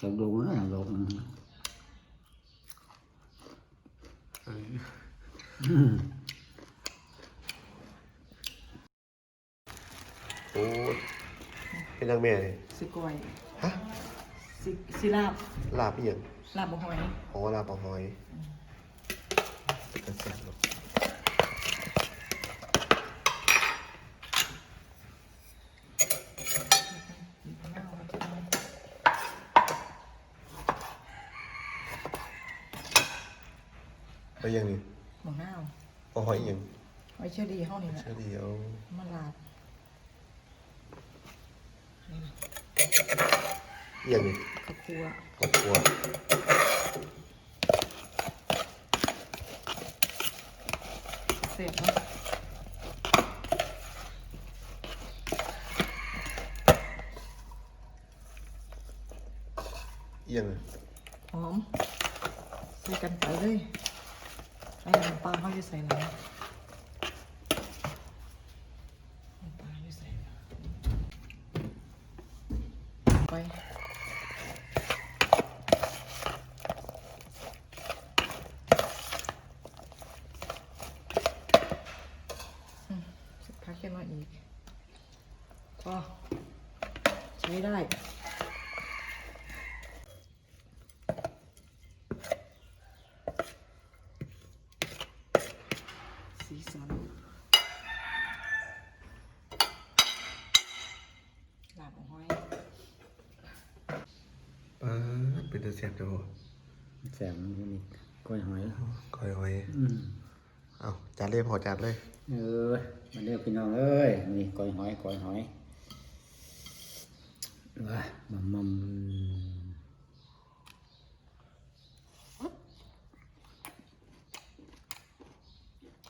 จะดูนะอย่างดูอืมอืมโอ้เป็นนางแม่นี่สิกล้วยฮะสิสิลาบลาบอีหยังลาบบ่หอยอ๋อลาบปลาหอยกระแสบเนาะ ไปยังนี่หมองนาวปลาหอยอีหยังหอยเชอรี่เฮานี่แหละเฉลียวมาลาบอีหยังนี่ข้าวคั่วครอบครัวเสร็จเนาะอีหยังนี่หอมใส่กันไปเลยไอ้น้ำปลาเขาจะใส่หลยน้ำปลาจะใส่ไปอืมสักพักแค่น้อยอีกก็ใช้ได้ สีสันลาบหอยปลาเป็นตะแสบเด้อแสงนี่ก้อยหอยก้อยหอยอืมเอาจัดเลยพอจัดเลย เออมาเรียกพี่น้องเอ้ยนี่ก้อยหอยก้อยหอยว้ามัมมัม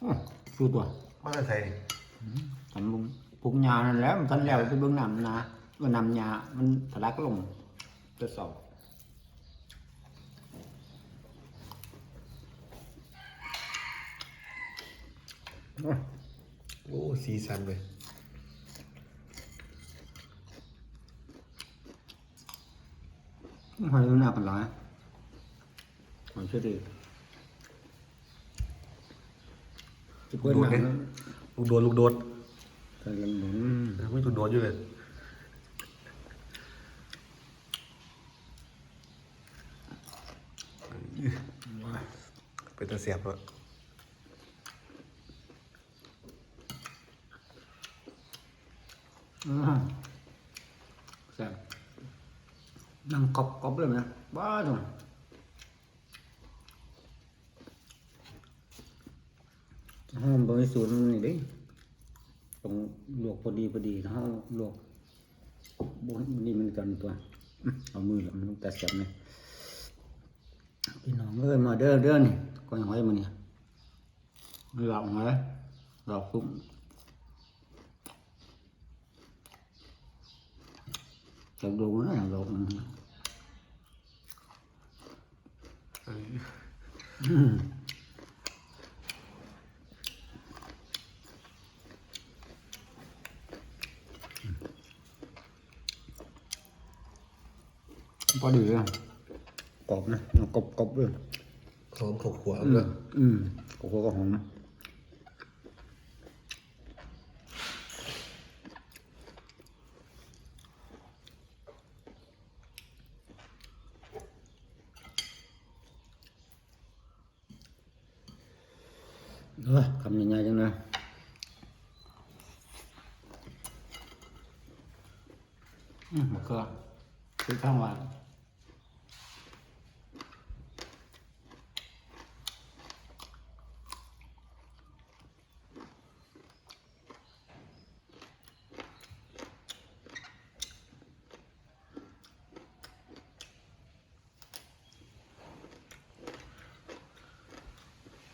อ้าวสู้ตัวมาใส่นี่ทำบุญปลูกหญ้านั่นแหล้วมันทันแล้วไปเบื้องน้ำนา ว่านำหญ้ามันทะลักลงจะสอบโอ้ยโอ้สีสันเลยหอยหน้ากันหลายหอยเชื่อดีจะลูเปิกดโดดหนัเนี่ยงลูกโดดลูกโดดใส่กันหนุนไม่ลูกโดดอยู่เลย เป็นตะเสียบเลยอืมแซ่บนั่งกรอบกรอบเลยไหมบ้าจังหอมบริสุทธิ์นี่ดิต้องลวกพอดีพอดีถ้าลวกบนนี่มันกันตัว เอามือละมันแต่เสียบเนี่ย พี่น้องเอ้ยมาเด้อเด้อนี่ก้อยหอยมาเนี่ยหลับหอยหลับคุ้มจะดูนะอย่างดูอืมอืมพอดีเลย กรอบนะกรอบกรอบเลยหอมข้าวขัวอืเลมยอืมโอ้โหก็หอมนะเฮ้ยคำยังไงจังเลยอืมมะเขือคือข้างหวาน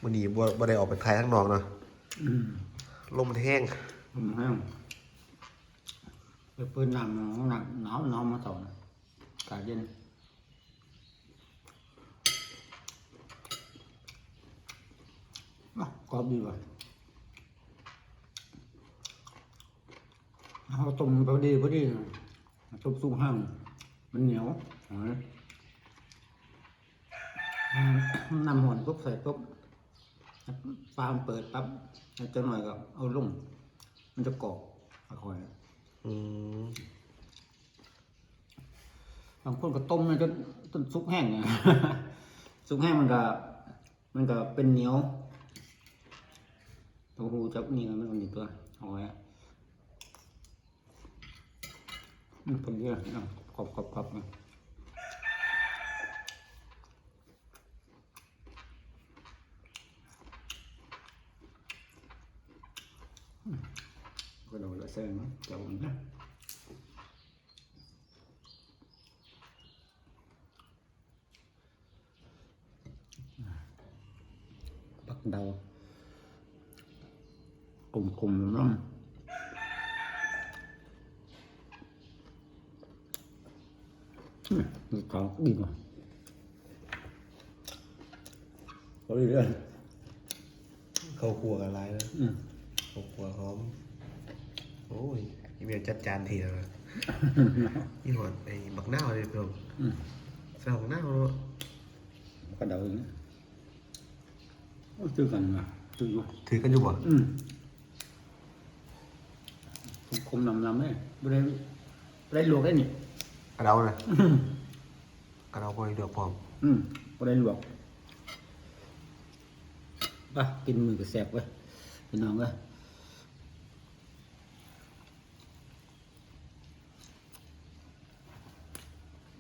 มันนี้บ่บ่ได้ออกไปทายข้างนอกเนาะอืมลมมันแห้งอืมแห้งไปเปิดน้ำหนาวหนักหนาวหนาวมาต่อนะอากาศเย็นอะกรอบดีว่ะเอาต้มพอดีพอดีต้มสุกห้างมันเหนียวเอาเลยน้ำหอนปุ๊บใส่ปุ๊บ ปลามันเปิดปั๊บแล้วจะหน่อยก็เอาลง มันจะกรอบค่อยอืมบางคนก็ต้มมันก็ต้นซุกแห้งเนี่ยซุกแห้งมันก็ มันก็เป็นเหนียวต้าหู้จับนี่มันก็มีตัวเอาไว้อืมคนเดียอะกรอบกรอบกรอบนะ ก็โดนละเส้นนะจับมันนะ bắt đầu cùng cùng lắm có đi mà có đi đây เข้าครัวกับอะไรนะ ừ. เข้าครัวหอม โอ้ยอีเมียจัดจานทีแล้วนะยี่ห้อไอ้บักนาวเลยเพิ่ม ừ. ใส่ของนาวเนาะ bắt đầu nữa Ôi, chưa cần mà chưa vô ถือกันอยู่บ่ ừ. không không nằm nằm ấy bữa đây bữa đây luộc đấy nhỉ กระเดานะกระเดาพอดีเดือ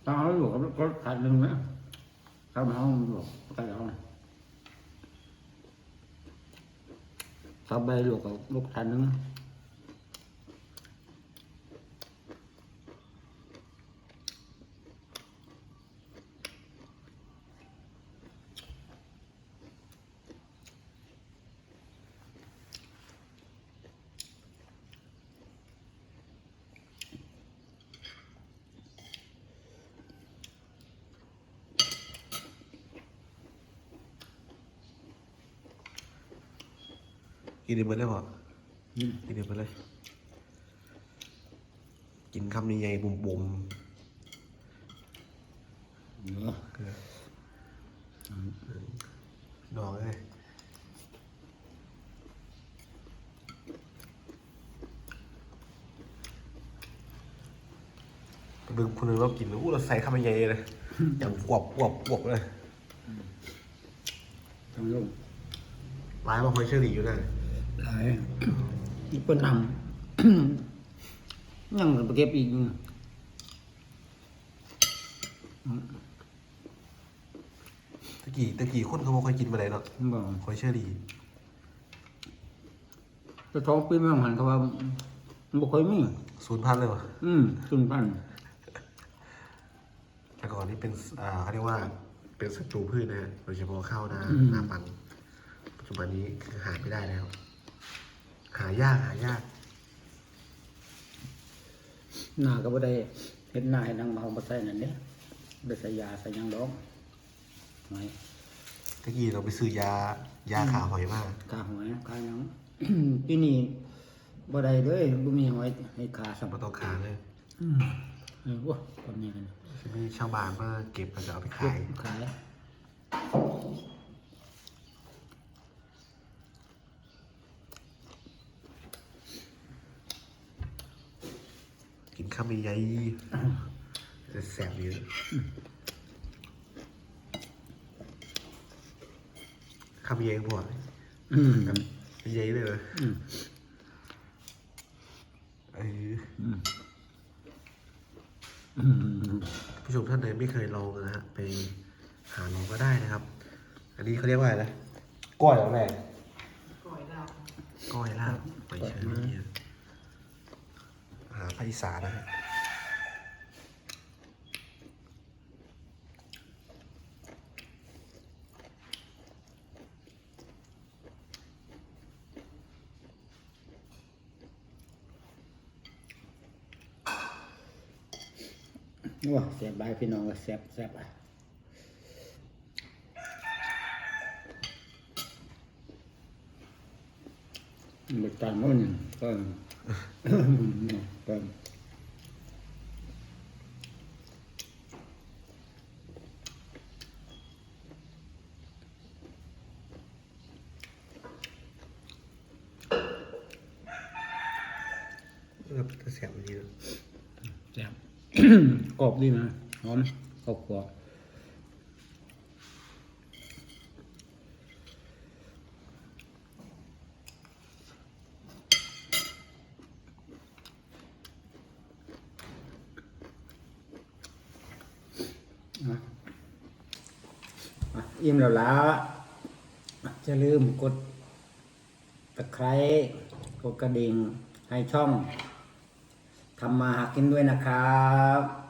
ตอนเขาอยู่กับรถคันหนึ่งนะข้ามาห้องหลบไปแล้วสบายหลบกับรถคันหนึ่ง กินเดี๋ยวมันได้บ่กินเดี๋ยวมันเลย กินคำนี้ใหญ่ๆบุ่ม nữa ๆเกลือดอกเลยไปเบิ่งคนอื่นเรากินอู้เราใส่คำใหญ่ๆเลยอย่างอวบอวบอวบเลย trong lúc ร้ายมาคอยเชอรี่อยู่นะ lại ít bên nằm nhưng mà kẹp gì ตะกี้ตะกี้คนเขาบอกคอยกินมาไหนเนาะ mà คอยเชอรี่ cái thó pin mà hẳn các bạn một khối mi ศูนย์พันเลยวะ ừ xuân pan แต่ก่อนนี่เป็นอ่าเขาเรียกว่า เป็นศัตรูพืชนะฮะโดยเฉพาะข้าวหน้าอืมหน้าปังปัจจุบันนี้คือหาไม่ได้แล้ว หายากหายาก nào cái bữa đây hết này đang màu bớt tay này đấy để xài già xài nhang đó Đấy, ตะกี้เราไปซื้อยายาขาหอยมา cả hỏi cả nhang cái này bữa đây đấy bữa mình hỏi hay cả สั sắm มปตองขาเลย ừ ừ quá còn nhiều này จะมีชาวบ้านมาเก็บมาจะเอาไปขาย khải กิน ข้าวมันใหญ่จะแสบดีข้าวมันใหญ่พอ ừ ใหญ่เลยเหรอ ừ เออ ừ ừ ผู้ชมท่านใดไม่เคยลองนะฮะไปหาลองก็ได้นะครับ อันนี้เขาเรียกว่าอะไรนะก้อยเหรอแม่ก่อยดาวก้อยลาบหอยเชอรี่อะอา หาภาคอีสานนะฮะว้าเสียบายพี่น้องก็แซ่บแซ่บอะบดตามมันก็ กันกับเสียงดีนะแซ่บกรอบดีนะหอมกรอบกรอบ อิ่มแล้วละจะลืมกดตะไคร้กดกระดิ่งให้ช่องทำมาหากินด้วยนะครับ